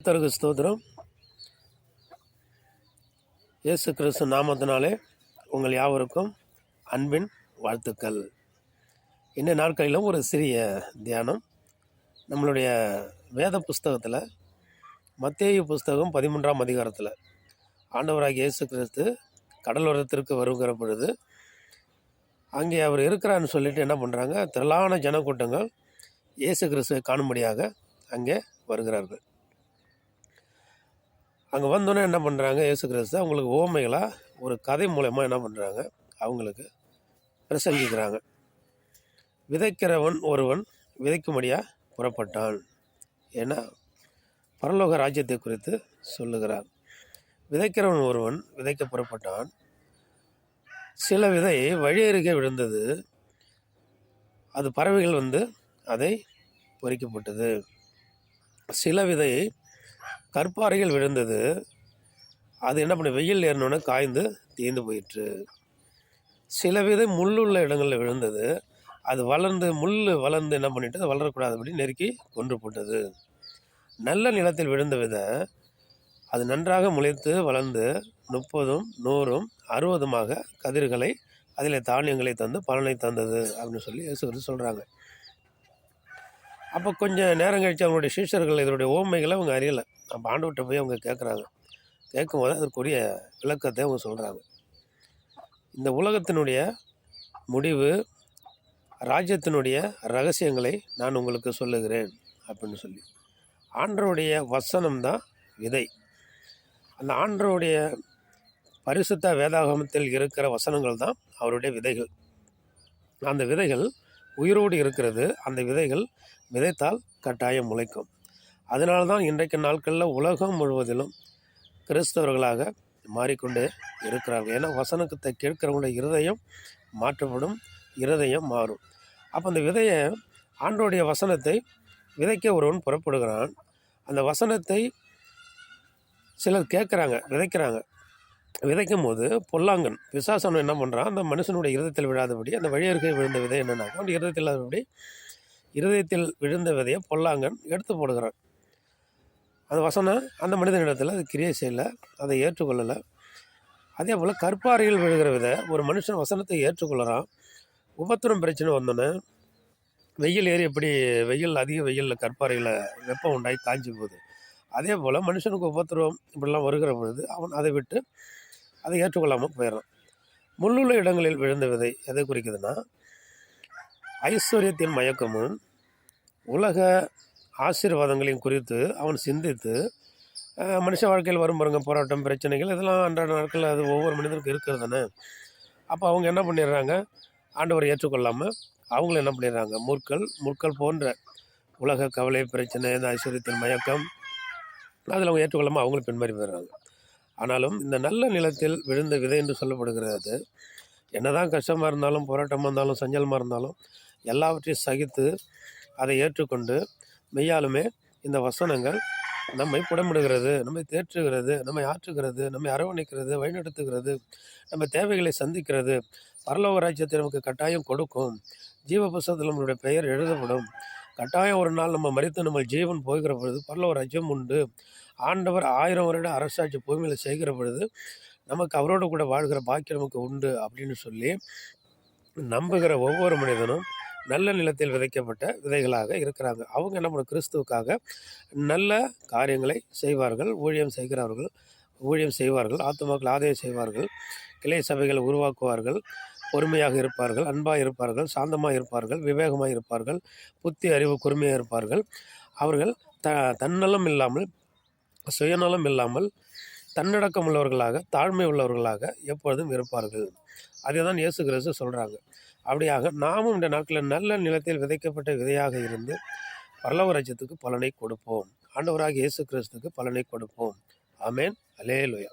கத்தருக்கு ஸ்தோத்திரம். இயேசு கிறிஸ்து நாமத்தினாலே உங்கள் யாவருக்கும் அன்பின் வாழ்த்துக்கள். இந்த நாட்களிலும் ஒரு சிறிய தியானம். நம்மளுடைய வேத புஸ்தகத்தில் மத்திய புஸ்தகம் பதிமூன்றாம் அதிகாரத்தில் ஆண்டவராக இயேசு கிறிஸ்து கடலோரத்திற்கு வருகிற பொழுது அங்கே அவர் இருக்கிறான்னு சொல்லிட்டு என்ன பண்ணுறாங்க திரளான ஜனக்கூட்டங்கள் இயேசு கிறிஸ்துவை காணும்படியாக அங்கே வருகிறார்கள். அங்கே வந்தோடனே என்ன பண்ணுறாங்க இயேசு கிறிஸ்து அவங்களுக்கு ஓமைகளாக ஒரு கதை மூலயமா என்ன பண்ணுறாங்க அவங்களுக்கு பிரசங்கிக்கிறாங்க. விதைக்கிறவன் ஒருவன் விதைக்கும்படியாக புறப்பட்டான். ஏன்னா பரலோக ராஜ்யத்தை குறித்து சொல்லுகிறார். விதைக்கிறவன் ஒருவன் விதைக்க புறப்பட்டான். சில விதை வழியருகே விழுந்தது. அது பறவைகள் வந்து அதை பொறிக்கப்பட்டது. சில விதை கற்பாறைகள் விழுந்தது. அது என்ன பண்ணி வெயில் ஏறினோடனே காய்ந்து தீர்ந்து போயிற்று. சில விதை முள்ளுள்ள இடங்களில் விழுந்தது. அது வளர்ந்து முள் வளர்ந்து என்ன பண்ணிட்டு அது வளரக்கூடாதபடி நெருக்கி கொன்று போட்டது. நல்ல நிலத்தில் விழுந்த விதை அது நன்றாக முளைத்து வளர்ந்து முப்பதும் நூறும் அறுபதுமாக கதிர்களை அதில் தானியங்களை தந்து பலனை தந்தது அப்படின்னு சொல்லி இயேசுகிறது சொல்கிறாங்க அப்போ கொஞ்சம் நேரம் கழித்து அவங்களுடைய சீஷர்கள் இதனுடைய ஓமைகளை அவங்க அறியலை. அப்போ ஆண்டவர்கிட்ட போய் அவங்க கேட்குறாங்க கேட்கும்போது அதற்குரிய விளக்கத்தை அவங்க சொல்கிறாங்க இந்த உலகத்தினுடைய முடிவு ராஜ்யத்தினுடைய ரகசியங்களை நான் உங்களுக்கு சொல்லுகிறேன் அப்படின்னு சொல்லி. ஆண்டருடைய வசனம் தான் விதை. அந்த ஆண்டருடைய பரிசுத்த வேதாகமத்தில் இருக்கிற வசனங்கள் தான் அவருடைய விதைகள். அந்த விதைகள் உயிரோடு இருக்கிறது. அந்த விதைகள் விதைத்தால் கட்டாயம் முளைக்கும். அதனால தான் இன்றைக்கு நாட்களில் உலகம் முழுவதிலும் கிறிஸ்தவர்களாக மாறிக்கொண்டே இருக்கிறார்கள். ஏன்னா வசனத்தை கேட்கிறவங்களுடைய இருதயம் மாற்றப்படும் இருதயம் மாறும். அப்போ அந்த விதையை ஆண்டோடைய வசனத்தை விதைக்க ஒருவன் புறப்படுகிறான். அந்த வசனத்தை சிலர் கேட்குறாங்க விதைக்கிறாங்க. விதைக்கும் போது பொல்லாங்கன் விசாசனம் என்ன பண்ணுறான் அந்த மனுஷனுடைய இருதயத்தில் விழாதபடி அந்த வழியருகே விழுந்த விதை என்னன்னாக்கா அவன் இருதயத்தில் இல்லாதபடி இருதயத்தில் விழுந்த விதையை பொல்லாங்கன் எடுத்து போடுகிறான். அந்த வசனம் அந்த மனிதனிடத்தில் அது கிரியை செய்யலை அதை ஏற்றுக்கொள்ளலை. அதே போல் கற்பாறையில் விழுகிற விதை ஒரு மனுஷன் வசனத்தை ஏற்றுக்கொள்ளறான் உபத்திரம் பிரச்சனை வந்தோன்னே வெயில் ஏறி எப்படி வெயில் அதிக வெயிலில் கற்பாறையில் வெப்பம் உண்டாகி காஞ்சி போகுது. அதே போல் மனுஷனுக்கு உபத்திரம் இப்படிலாம் வருகிற பொழுது அவன் அதை விட்டு அதை ஏற்றுக்கொள்ளாமல் போயிடறான். முள்ளுள்ள இடங்களில் விழுந்த விதை எதை குறிக்குதுன்னா ஐஸ்வர்யத்தின் மயக்கமும் உலக ஆசீர்வாதங்களையும் குறித்து அவன் சிந்தித்து மனுஷ வாழ்க்கையில் வரும் பாருங்க போராட்டம் பிரச்சனைகள் இதெல்லாம் அன்றாட நாட்களில் அது ஒவ்வொரு மனிதனுக்கும் இருக்கிறது தானே? அப்போ அவங்க என்ன பண்ணிடுறாங்க? ஆண்டவரை ஏற்றுக்கொள்ளாமல் அவங்களும் என்ன பண்ணிடுறாங்க? முற்கள் முற்கள் போன்ற உலக கவலை பிரச்சனை இந்த ஐஸ்வர்யத்தின் மயக்கம் அதில் அவங்க ஏற்றுக்கொள்ளாமல் அவங்களும் பின்மாறி போயிடுறாங்க. ஆனாலும் இந்த நல்ல நிலத்தில் விழுந்த விதை என்று சொல்லப்படுகிறது. என்னதான் கஷ்டமாக இருந்தாலும் போராட்டமாக இருந்தாலும் சஞ்சலமாக இருந்தாலும் எல்லாவற்றையும் சகித்து அதை ஏற்றுக்கொண்டு மெய்யாலுமே இந்த வசனங்கள் நம்மை புடமிடுகிறது நம்மை தேற்றுகிறது நம்மை ஆற்றுகிறது நம்மை அரவணைக்கிறது வழிநடத்துகிறது நம்ம தேவைகளை சந்திக்கிறது. பரலோக ராஜ்யத்தை நமக்கு கட்டாயம் கொடுக்கும். ஜீவ புஸ்தகத்தில் நம்மளுடைய பெயர் எழுதப்படும். கட்டாயம் ஒரு நாள் நம்ம மறித்து நம்ம ஜீவன் போகிற பொழுது பரலோக ராஜ்யம் உண்டு. ஆண்டவர் ஆயிரம் வருட அரசாட்சி பூமியில் செய்கிற பொழுது நமக்கு அவரோடு கூட வாழ்கிற பாக்கியம் நமக்கு உண்டு அப்படின்னு சொல்லி நம்புகிற ஒவ்வொரு மனிதனும் நல்ல நிலத்தில் விதைக்கப்பட்ட விதைகளாக இருக்கிறாங்க. அவங்க என்ன கிறிஸ்துவுக்காக நல்ல காரியங்களை செய்வார்கள். ஊழியம் செய்கிறவர்கள் ஊழியம் செய்வார்கள். ஆத்மாக்கள் ஆதரவு செய்வார்கள். கிளை சபைகளை உருவாக்குவார்கள். பொறுமையாக இருப்பார்கள். அன்பாக இருப்பார்கள். சாந்தமாக இருப்பார்கள். விவேகமாக இருப்பார்கள். புத்தி அறிவு கூர்மையாக இருப்பார்கள். அவர்கள் த தன்னலம் இல்லாமல் சுயநலம் இல்லாமல் தன்னடக்கம் உள்ளவர்களாக தாழ்மை உள்ளவர்களாக எப்பொழுதும் இருப்பார்கள். அதை தான் இயேசு கிறிஸ்து சொல்கிறாங்க அப்படியாக நாமும் இந்த நாட்களில் நல்ல நிலத்தில் விதைக்கப்பட்ட விதையாக இருந்து பரலவ ராஜ்யத்துக்கு பலனை கொடுப்போம். ஆண்டவராக இயேசு கிறிஸ்துக்கு பலனை கொடுப்போம். ஆமேன். அலேலுயா